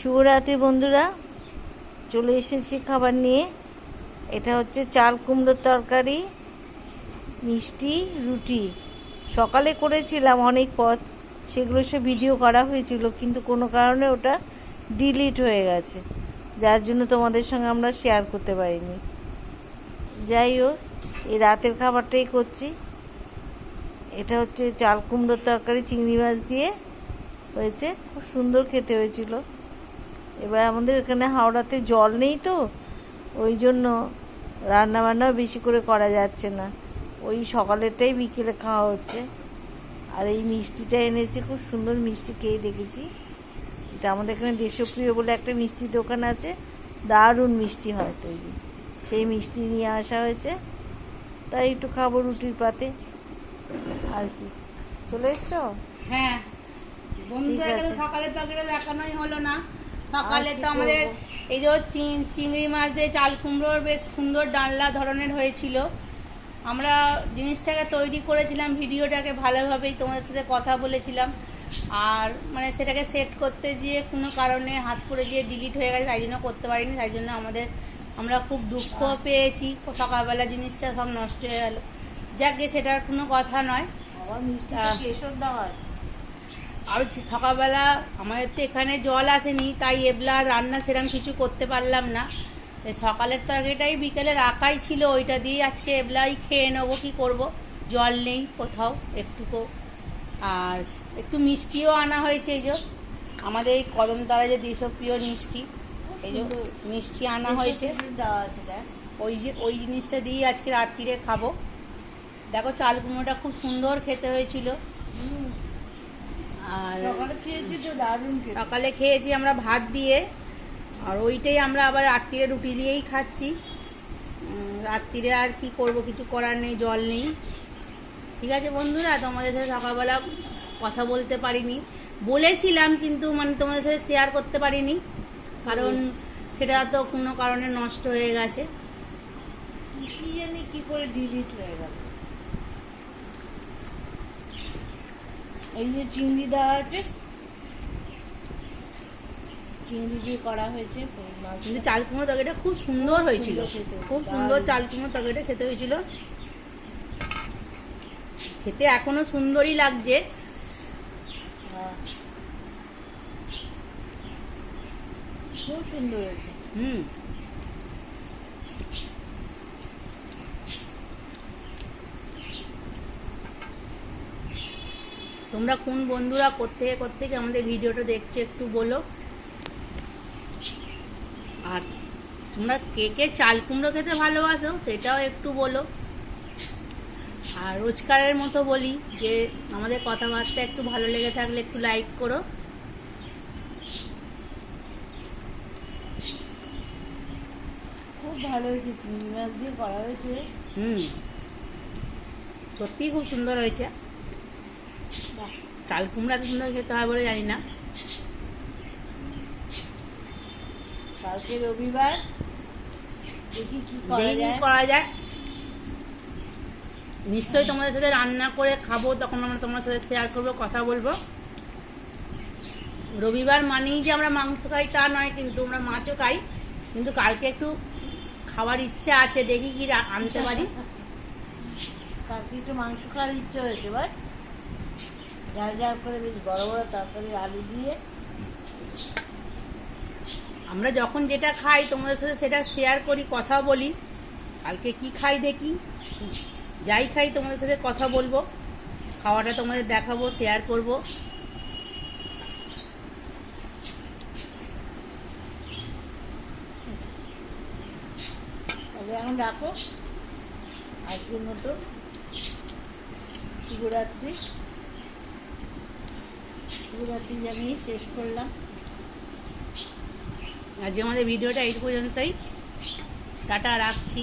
শুভরাত্রি বন্ধুরা। চলে এসেছি খাবার নিয়ে। এটা হচ্ছে চাল কুমড়োর তরকারি, মিষ্টি, রুটি। সকালে করেছিলাম অনেক পথ সেগুলো সব ভিডিও করা হয়েছিল, কিন্তু কোনো কারণে ওটা ডিলিট হয়ে গেছে। যার জন্য তোমাদের সঙ্গে আমরা শেয়ার করতে পারিনি। যাই হোক, এই রাতের খাবারটাই করছি। এটা হচ্ছে চাল কুমড়োর তরকারি, চিংড়ি মাছ দিয়ে হয়েছে। খুব সুন্দর খেতে হয়েছিল। এবার আমাদের এখানে হাওড়াতে জল নেই তো ওই জন্য রান্না বান্নাও বেশি করে করা যাচ্ছে না। ওই সকালেরটাই বিকেলে খাওয়া হচ্ছে। আর এই মিষ্টিটা এনেছে খুব সুন্দর মিষ্টি খেয়ে দেখেছি। এটা আমাদের এখানে দেশপ্রিয় বলে একটা মিষ্টির দোকান আছে দারুণ মিষ্টি হয় তৈরি। সেই মিষ্টি নিয়ে আসা হয়েছে। তাই একটু খাব রুটির পাতে। আর কি। চলে এসছো? হ্যাঁ। আছে। সকালে তো দেখানোই হলো না। সকালে তো আমাদের এই যে চিংড়ি মাছ দিয়ে চাল কুমড়োর বেশ সুন্দর ডালনা ধরনের হয়েছিল। আমরা জিনিসটাকে তৈরি করেছিলাম ভিডিওটাকে ভালোভাবেই তোমাদের সাথে কথা বলেছিলাম। আর মানে সেটাকে সেট করতে গিয়ে কোনো কারণে হাত পড়ে গিয়ে ডিলিট হয়ে গেছে তাই জন্য করতে পারিনি তাই জন্য আমাদের আমরা খুব দুঃখ পেয়েছি সকালবেলা জিনিসটা সব নষ্ট হয়ে গেল। যাকে সেটার কোনো কথা নয়। কেশর দেওয়া আছে। আর সকালবেলা আমাদের তো এখানে জল আসেনি তাই এবলা রান্না সেরকম কিছু করতে পারলাম না। সকালের তরকারিটাই বিকেলে রাখাই ছিল ওইটা দিয়ে আজকে এবলাই খেয়ে নেব কি করব? জল নেই কোথাও একটুকু। আর একটু মিষ্টিও আনা হয়েছে এই যে আমাদের এই কদম দ্বারা যে দেশপ্রিয় মিষ্টি এই যে মিষ্টি আনা হয়েছে। ওই যে ওই জিনিসটা দিয়ে আজকে রাত্রিরে খাব। দেখো চাল কুমড়োটা খুব সুন্দর খেতে হয়েছিল। আর সকালে খেয়েছি আমরা ভাত দিয়ে আর ওইটাই আমরা আবার রাত্রিরে রুটি দিয়েই খাচ্ছি। রাত্রিরে আর কি করব কিছু করার নেই জল নেই। ঠিক আছে বন্ধুরা তোমাদের সাথে সকালবেলা কথা বলতে পারিনি। বলেছিলাম কিন্তু মানে তোমাদের সাথে শেয়ার করতে পারিনি। কারণ সেটা তো কোনো কারণে নষ্ট হয়ে গেছে। কি জানি কি করে ডিলিট হয়ে গেল। এই যে চিংড়ি দেওয়া আছে চিংড়ি দিয়ে করা হয়েছে কিন্তু চাল কুমড়ো তরকারিটা খুব সুন্দর হয়েছিল। খেতে। খুব সুন্দর চাল কুমড়ো তরকারিটা খেতে হয়েছিল। খেতে এখনও সুন্দরই লাগছে। হ্যাঁ। খুব সুন্দর হয়েছে। হুম। তোমরা কোন বন্ধুরা কোথেকে কোথেকে আমাদের ভিডিওটা দেখছ একটু বলো। আর তোমরা কে কে চাল কুমড়ো খেতে ভালোবাসো সেটাও একটু বলো। আর রোজকারের মতো বলি যে আমাদের কথাবার্তা একটু ভালো লেগে থাকলে একটু লাইক করো। খুব ভালো হয়েছে চিংড়ি মাছ দিয়ে করা হয়েছে। হুম সত্যিই খুব সুন্দর হয়েছে। চাল কুমড়া কি সুন্দর খেতে হয় বলে জানি না। কালকে রবিবার দেখি কি করা যায়। নিশ্চয়ই তোমাদের সাথে রান্না করে খাব তখন আমরা তোমার সাথে শেয়ার করব কথা বলব। রবিবার মানেই যে আমরা মাংস খাই তা নয় কিন্তু আমরা মাছও খাই। কিন্তু কালকে একটু খাওয়ার ইচ্ছে আছে দেখি কি আনতে পারি। কালকে একটু মাংস খাওয়ার ইচ্ছে হয়েছে ভাই ঝাল ঝাল করে বেশ বড় বড় তরকারি আলু দিয়ে। আমরা যখন যেটা খাই, তোমাদের সাথে সেটা শেয়ার করি, কথা বলি। কালকে কি খাই দেখি? যাই খাই, তোমাদের সাথে কথা বলব। খাওয়াটা তোমাদের দেখাবো শেয়ার করব। তবে এখন রাখো। আজকের মতো। শিবরাত্রি শিবরাত্রি জানিয়ে শেষ করলাম। আজকে আমাদের ভিডিওটা এই পর্যন্তই। টাটা রাখছি।